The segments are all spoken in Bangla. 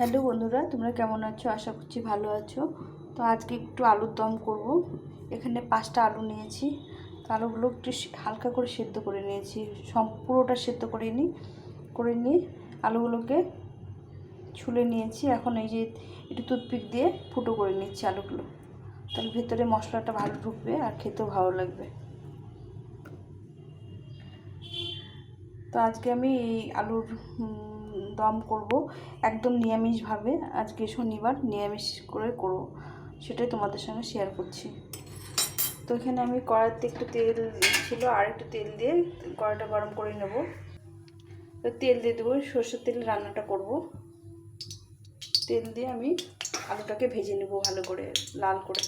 হ্যালো বন্ধুরা, তোমরা কেমন আছো? আশা করছি ভালো আছো। তো আজকে একটু আলুর দম করব। এখানে পাঁচটা আলু নিয়েছি। তো আলুগুলো একটু হালকা করে সেদ্ধ করে নিয়েছি। সব পুরোটা সেদ্ধ করে নিই করে নিয়ে আলুগুলোকে ছুলে নিয়েছি। এখন এই যে একটু টুথপিক দিয়ে ফুটো করে নিচ্ছি আলুগুলো। তাহলে ভেতরে মশলাটা ভালো ঢুকবে আর খেতেও ভালো লাগবে। তো আজকে আমি এই আলুর দম করব একদম নিরামিষভাবে। আজকে শনিবার নিরামিষ করে করব। সেটাই তোমাদের সঙ্গে শেয়ার করছি। তো এখানে আমি কড়াইতে একটু তেল ছিল আর একটু তেল দিয়ে কড়াইটা গরম করে নেব। তো তেল দিয়ে দেবো, সর্ষের তেল রান্নাটা করব। তেল দিয়ে আমি আলুটাকে ভেজে নেব ভালো করে, লাল করে।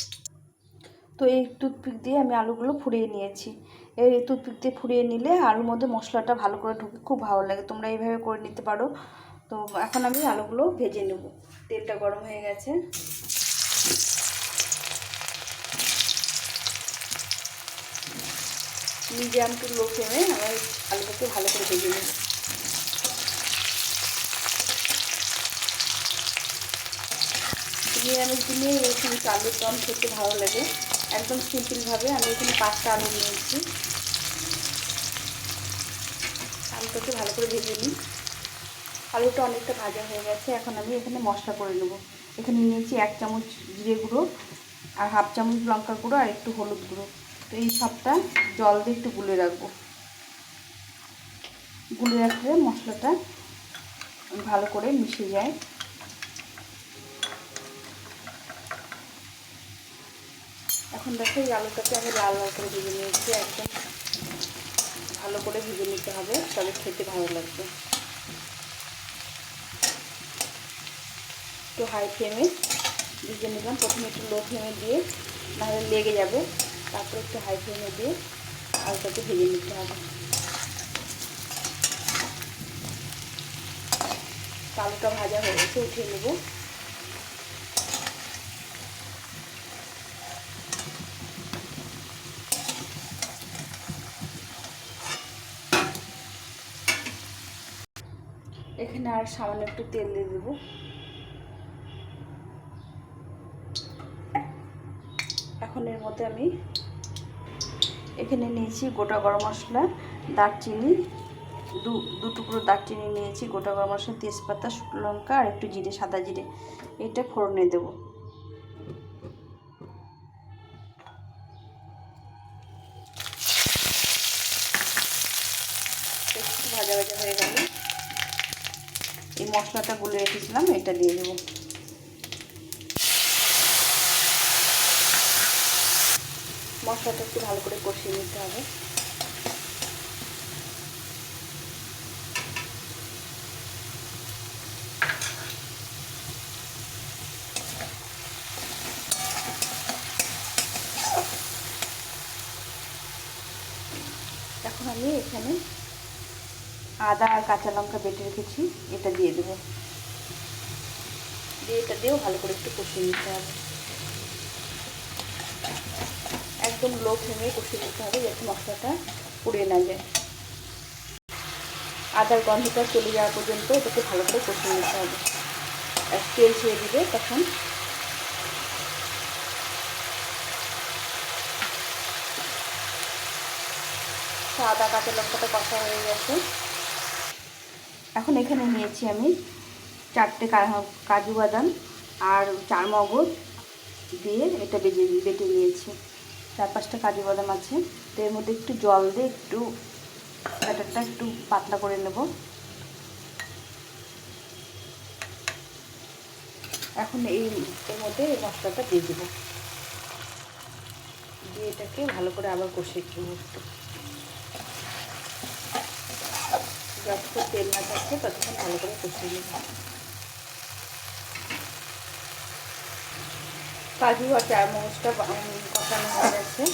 তো এই টুথপিক দিয়ে আমি আলুগুলো ফুরিয়ে নিয়েছি। এই দিয়ে ফুরিয়ে নিলে আলুর মধ্যে মশলাটা ভালো করে ঢুকে খুব ভালো লাগে। তোমরা এইভাবে করে নিতে পারো। তো এখন আমি আলুগুলো ভেজে নেব। তেলটা গরম হয়ে গেছে। মিডিয়াম টু লো ফ্লেমে আমার আলুটাকে ভালো করে ভেজে নেব। নিরামিষ দিনে এখানে আলুর দম খেতে ভালো লাগে। একদম সিম্পলভাবে আমি এখানে পাঁচটা আলু নিয়েছি। আলুটাকে ভালো করে ভেজে নিই। আলুটা অনেকটা ভাজা হয়ে গেছে, এখন আমি এখানে মশলা করে নেব। এখানে নিয়েছি এক চামচ জিরে গুঁড়ো আর হাফ চামচ লঙ্কার গুঁড়ো আর একটু হলুদ গুঁড়ো। তো এই সবটা জল দিয়ে একটু গুলে রাখব। গুলে রাখলে মশলাটা ভালো করে মিশে যায়। এখন দেখো এই আলুটাকে আমি লাল লাল করে ভেজে নিয়েছি, একদম ভালো করে ভেজে নিতে হবে তবে খেতে ভালো লাগবে। একটু হাই ফ্লেমে ভেজে নিলাম। প্রথমে একটু লো ফ্লেমে দিয়ে, নাহলে লেগে যাবে। তারপর একটু হাই ফ্লেমে দিয়ে আলুটাকে ভেজে নিতে হবে। আলুটা ভাজা হয়ে গেছে, উঠিয়ে নেব। এখানে আর সামান্য একটু তেল দিয়ে দেবো। এখন এর মধ্যে আমি এখানে নিয়েছি গোটা গরম মশলা, দারচিনি, দু দু টুকরো দারচিনি নিয়েছি, গোটা গরম মশলা, তেজপাতা, শুকনো লঙ্কা আর একটু জিরে, সাদা জিরে। এটা ফোড়নে দেবো। ভাজা ভাজা হয়ে গেল। এই মশলাটা গুলে রেখেছিলাম এটা দিয়ে দেবো। মশলাটা একটু ভালো করে কষিয়ে নিতে হবে এখন আমি এখানে আদা আর কাঁচা লঙ্কা বেটে রেখেছি, এটা দিয়ে দেবো। দিয়ে এটা দিয়েও ভালো করে একটু কষিয়ে নিতে হবে। একদম লো ফ্লেমে কষিয়ে নিতে হবে যাতে মশলাটা পুড়ে না যায়। আদার গন্ধটা চলে যাওয়া পর্যন্ত এটাকে ভালো করে কষিয়ে নিতে হবে। আর তেল ছেড়ে দিবে তখন আদা, কাঁচা লঙ্কাটা কষা হয়ে গেছে। এখন এখানে নিয়েছি আমি চারটে কাজু বাদাম আর চার মগজ দিয়ে এটা বেজে, বেটে নিয়েছি। চার পাঁচটা কাজু বাদাম আছে। তো এর মধ্যে একটু জল দিয়ে একটু ব্যাটারটা একটু পাতলা করে নেব। এখন এই, এর মধ্যে এই মশলাটা দিয়ে দেবো। দিয়ে এটাকে ভালো করে আবার কষে একটু একটু যতক্ষণ তেল না থাকছে ততক্ষণ ভালো করে কষিয়ে নেব কাজু আর চার মগজটা কষানো হয়ে গেছে।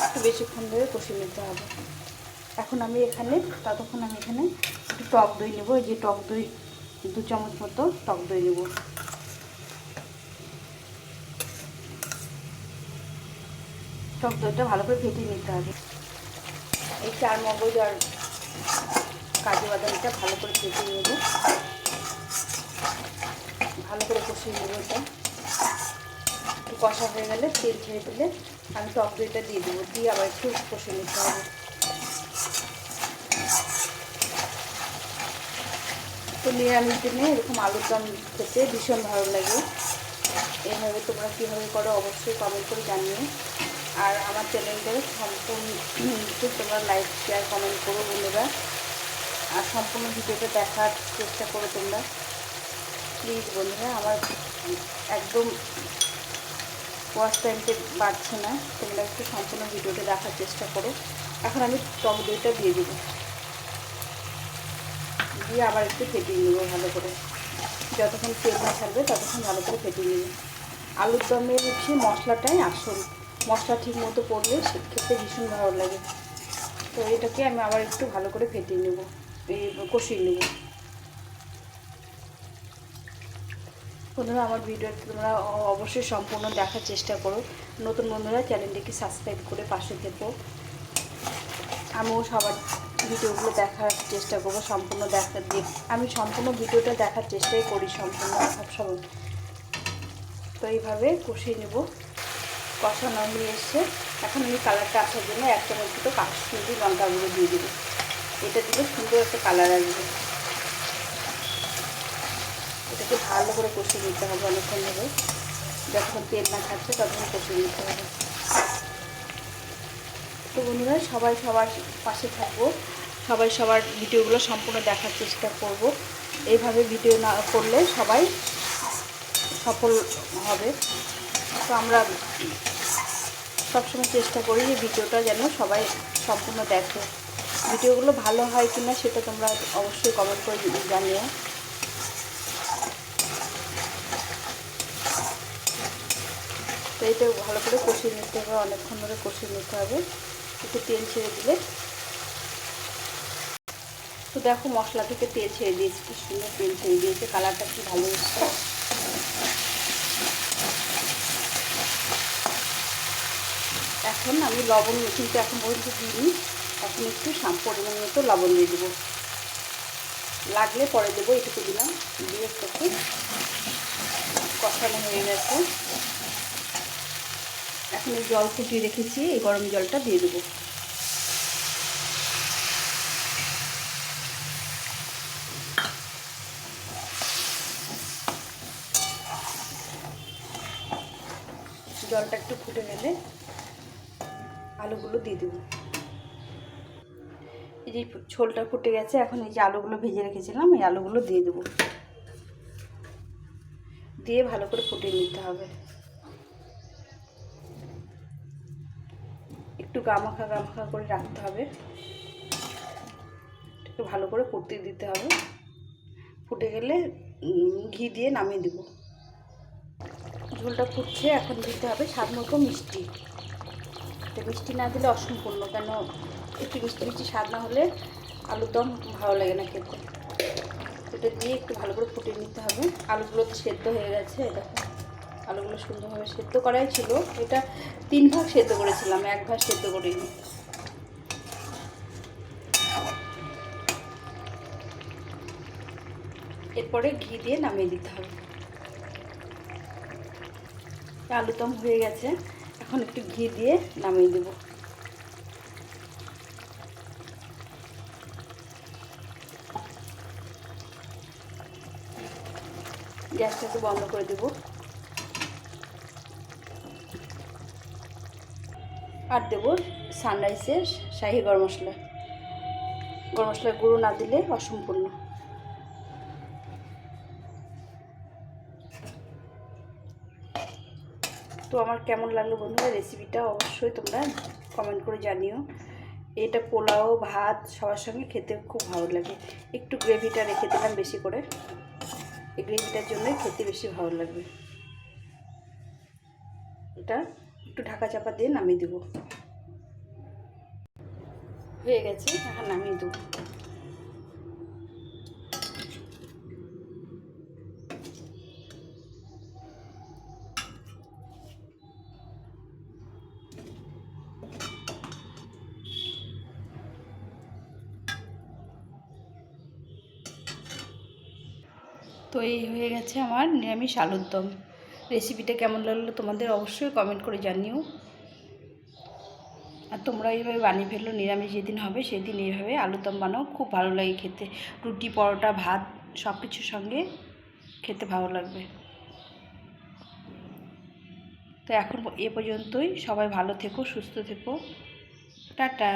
একটু বেশিক্ষণ ধরে কষিয়ে নিতে হবে। এখন আমি এখানে, ততক্ষণ আমি এখানে একটু টক দই নেব। এই যে টক দই, দু চামচ মতো টক দই নেব। টক দইটা ভালো করে ফেটিয়ে নিতে হবে। এই চার মগজ আর কাজু বাদামটা ভালো করে ফেটে নেব। ভালো করে কষিয়ে নেব এটা। একটু কষা হয়ে গেলে তেল ছেড়ে দিলে আমি টক দইটা দিয়ে দেবো। দিয়ে আবার একটু কষে নিতে হবে। তো নিরামিষ দিনে এরকম আলুর দম খেতে ভীষণ ভালো লাগে। এভাবে তোমরা কীভাবে করো অবশ্যই কমেন্ট করে জানিও। আর আমার চ্যানেলটাকে সম্পূর্ণ তোমরা লাইক শেয়ার কমেন্ট করো বন্ধুরা। আর সম্পূর্ণ ভিডিওটা দেখার চেষ্টা করো তোমরা। প্লিজ বন্ধুরা, আমার একদম ওয়াচ টাইমটা বাড়ছে না। তোমরা একটু সম্পূর্ণ ভিডিওটা দেখার চেষ্টা করো। এখন আমি দইটা দিয়ে দেবো। দিয়ে আবার একটু ফেটিয়ে নেব ভালো করে। যতক্ষণ তেল না ছাড়বে ততক্ষণ ভালো করে ফেটিয়ে নেব। আলুর দমের হচ্ছে মশলাটাই আসল। মশলা ঠিক মতো পড়লে সে খেতে ভীষণ ভালো লাগে। তো এটাকে আমি আবার একটু ভালো করে ফেটিয়ে নেব, এই কষিয়ে নেব। বন্ধুরা, আমার ভিডিওটা তোমরা অবশ্যই সম্পূর্ণ দেখার চেষ্টা করো। নতুন বন্ধুরা, চ্যানেলটিকে সাবস্ক্রাইব করে পাশে থেকো। আমিও সবার ভিডিওগুলো দেখার চেষ্টা করব, সম্পূর্ণ দেখার দেখা আমি সম্পূর্ণ ভিডিওটা দেখার চেষ্টাই করি সম্পূর্ণ সবসময় তো এইভাবে কষিয়ে নেব। কষানো হয়ে এসছে এখন আমি কালারটা আসার জন্য এক চামচ দুটো কাশ্মীরি লঙ্কাগুলো দিয়ে দেবো। এটা দিলে সুন্দর একটা কালার আসবে। এটাকে ভালো করে কষিয়ে নিতে হবে অনেকক্ষণ ধরে। যতক্ষণ তেল না থাকছে ততক্ষণ কষিয়ে নিতে হবে। তো বন্ধুরা, সবাই সবার পাশে থাকব। সবাই সবার ভিডিওগুলো সম্পূর্ণ দেখার চেষ্টা করব। এইভাবে ভিডিও না করলে সবাই সফল হবে। তো আমরা সবসময় চেষ্টা করি যে ভিডিওটা যেন সবাই সম্পূর্ণ দেখে। ভিডিওগুলো ভালো হয় কি না সেটা তোমরা অবশ্যই কমেন্ট করে জানিও। তো এটা ভালো করে কষিয়ে নিতে হবে, অনেকক্ষণ ধরে কষিয়ে নিতে হবে। একটু তেল ছেড়ে দিলে। তো দেখো মশলা থেকে তেল ছেড়ে দিয়েছি কি সুন্দর তেল ছেড়ে দিয়েছে, কালারটা কি ভালো এসছে এখন আমি লবণ কিন্তু এখন পর্যন্ত দিইনি। এখন একটু পরিমাণ মতো লবণ দিয়ে দেবো। লাগলে পরে দেবো এটুকু দিলাম। দিয়ে একটু কষানো হয়ে গেছে। এখন এই জল ফুটিয়ে রেখেছি, এই গরম জলটা দিয়ে দেবো। জলটা একটু ফুটে গেলে আলুগুলো দিয়ে দেবো। এই যে ঝোলটা ফুটে গেছে, এখন এই যে আলুগুলো ভেজে রেখেছিলাম, এই আলুগুলো দিয়ে দেবো। দিয়ে ভালো করে ফুটিয়ে নিতে হবে। একটু গামাখা গামাখা করে রাখতে হবে। একটু ভালো করে ফুটতে দিতে হবে। ফুটে গেলে ঘি দিয়ে নামিয়ে দেব। ঝোলটা ফুটছে, এখন দিতে হবে স্বাদ মতো মিষ্টি। তো মিষ্টি না দিলে অসম্পূর্ণ, কেন একটু মিষ্টি মিষ্টি স্বাদ না হলে আলুর দম ভালো লাগে না খেতে। এটা দিয়ে একটু ভালো করে ফুটিয়ে নিতে হবে। আলুগুলো তো সেদ্ধ হয়ে গেছে দেখো। আলুগুলো সুন্দরভাবে সেদ্ধ করাই ছিল। এটা তিন ভাগ সেদ্ধ করেছিলাম, এক ভাগ সেদ্ধ করিনি। এরপরে ঘি দিয়ে নামিয়ে দিতে হবে। আলুদম হয়ে গেছে। এখন একটু ঘি দিয়ে নামিয়ে দেব। গ্যাসটাকে বন্ধ করে দেব। আর দেবো সানরাইসের শাহি গরম মশলা। গরম মশলার গুঁড়ো না দিলে অসম্পূর্ণ। তো আমার কেমন লাগল বন্ধুরা? রেসিপিটা অবশ্যই তোমরা কমেন্ট করে জানিও। এটা পোলাও, ভাত সবার সঙ্গে খেতে খুব ভালো লাগে। একটু গ্রেভিটা রেখে দিলাম বেশি করে। এই গ্রেভিটার জন্য খেতে বেশি ভালো লাগবে। এটা একটু ঢাকা চাপা দিয়ে নামিয়ে দেবো। হয়ে গেছে, এখন নামিয়ে দেবো। তো এই হয়ে গেছে আমার নিরামিষ আলুর দম। রেসিপিটা কেমন লাগল তোমাদের অবশ্যই কমেন্ট করে জানিও। আর তোমরা এইভাবে বানিয়ে ফেলল, নিরামিষ যেদিন হবে সেদিন এইভাবে আলুর দম বানাও, খুব ভালো লাগে খেতে। রুটি, পরোটা, ভাত সব কিছুর সঙ্গে খেতে ভালো লাগবে। তো এখন এ পর্যন্তই। সবাই ভালো থেকো, সুস্থ থেকো। টাটা।